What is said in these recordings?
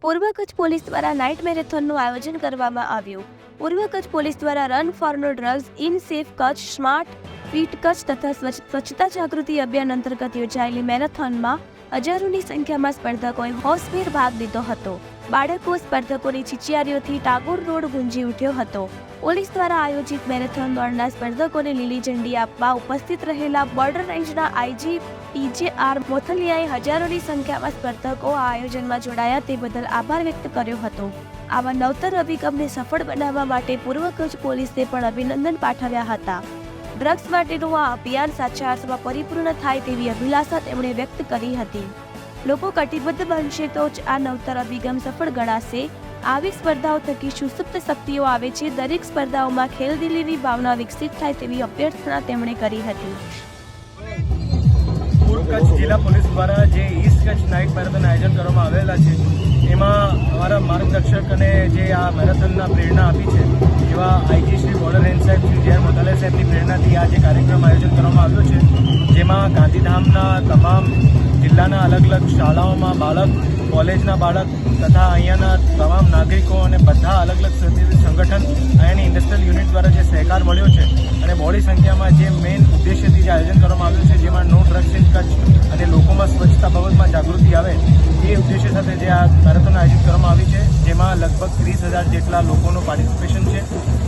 પૂર્વ કચ્છ પોલીસ દ્વારા નાઇટ મેરેથોનનું આયોજન કરવામાં આવ્યું. પૂર્વ કચ્છ પોલીસ દ્વારા run for no drugs in safe Kutch, smart fit Kutch તથા સ્વચ્છ- સ્વચ્છતા જાગૃતિ અભિયાન અંતર્ગત યોજાયેલી મેરેથોનમાં હજારોની સંખ્યામાં સ્પર્ધકોએ હોશભેર ભાગ લીધો હતો. બાળકો સ્પર્ધકોની ચિચિયારીઓથી ટાગોર રોડ ગુંજી ઉઠ્યો હતો. પોલીસ દ્વારા આયોજિત મેરેથોન દોડના સ્પર્ધકોને લીલી ઝંડી આપવા ઉપસ્થિત રહેલા બોર્ડર રેન્જના આઈજી પીજે આર મોથલિયાએ હજારોની સંખ્યામાં સ્પર્ધકો આ આયોજનમાં જોડાયા તે બદલ આભાર વ્યક્ત કર્યો હતો. આવા નવતર અભિગમને સફળ બનાવવા માટે પૂર્વ કચ્છ પોલીસે પણ અભિનંદન પાઠવ્યા હતા. ડ્રગ્સ માટેનું આ અભિયાન સાચા અર્થમાં પરિપૂર્ણ થાય તેવી અભિલાષા તેમણે વ્યક્ત કરી હતી. લોકો કટિબદ્ધ બનશે તો જ આ નવતર અભિગમ સફળ ગણાશે. આવી સ્પર્ધાઓ થકી સુસુપ્ત શક્તિઓ આવે છે. દરેક સ્પર્ધાઓમાં ખેલદિલીની ભાવના વિકસિત થાય તેવી અભ્યર્થના તેમણે કરી હતી. પૂર્વ કચ્છ જિલ્લા પોલીસ દ્વારા જે ઈસ્ટ કચ્છ નાઇટ મેરેથોન આયોજન કરવામાં આવેલા છે, એમાં અમારા માર્ગદર્શક અને જે આ મેરેથોનના પ્રેરણા આપી છે એવા આઈજી શ્રી બોર્ડર રેન્જ સાહેબ શ્રી જય મોતાલા સાહેબની પ્રેરણાથી આ જે કાર્યક્રમ આયોજન કરવામાં આવ્યો છે. જેમાં ગાંધીધામના તમામ જિલ્લાના અલગ અલગ શાળાઓમાં બાળક, કોલેજના બાળક તથા અહીંયાના તમામ નાગરિકો અને બધા અલગ અલગ સંગઠન અહીંયાની ઇન્ડસ્ટ્રીયલ યુનિટ દ્વારા જે સહકાર મળ્યો છે અને બહોળી સંખ્યામાં જે મેઇન ઉદ્દેશ્યથી જે આયોજન કરવામાં આવ્યું છે, જેમાં નો ડ્રગ્સ ઇન કચ્છ અને લોકોમાં સ્વચ્છતા બાબતમાં જાગૃતિ આવે, એ ઉદ્દેશ્ય સાથે જે આ કાર્યક્રમ આયોજિત કરવામાં આવી છે. લગભગ ત્રીસ હજાર જેટલા લોકોનું પાર્ટિસિપેશન છે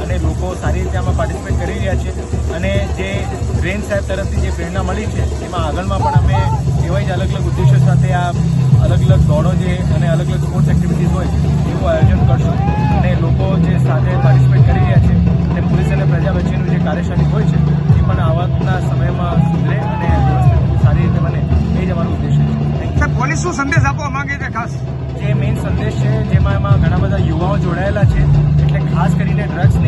અને લોકો સારી રીતે આમાં પાર્ટિસિપેટ કરી રહ્યા છે. અને જે રેન સાહેબ તરફથી જે પ્રેરણા મળી છે એમાં આગળમાં પણ અમે એવા જ અલગ અલગ ઉદ્દેશો સાથે આ અલગ અલગ દોડો જે અને અલગ અલગ સ્પોર્ટ્સ એક્ટિવિટીઝ હોય એવું આયોજન કરશું. અને લોકો જે સાથે પાર્ટિસિપેટ કરી રહ્યા છે અને પોલીસ અને પ્રજા વચ્ચેનું જે કાર્યશાળી હોય છે એ પણ આવાના સમયમાં સુધરે અને સારી રીતે બને. એ જ અમારો ઉદ્દેશ્ય છે. પોલીસ શું સંદેશ આપવા માંગે છે ખાસ? જે મેઇન સંદેશ બધા યુવાઓ જોડાયેલા છે એટલે ખાસ કરીને ડ્રગ્સ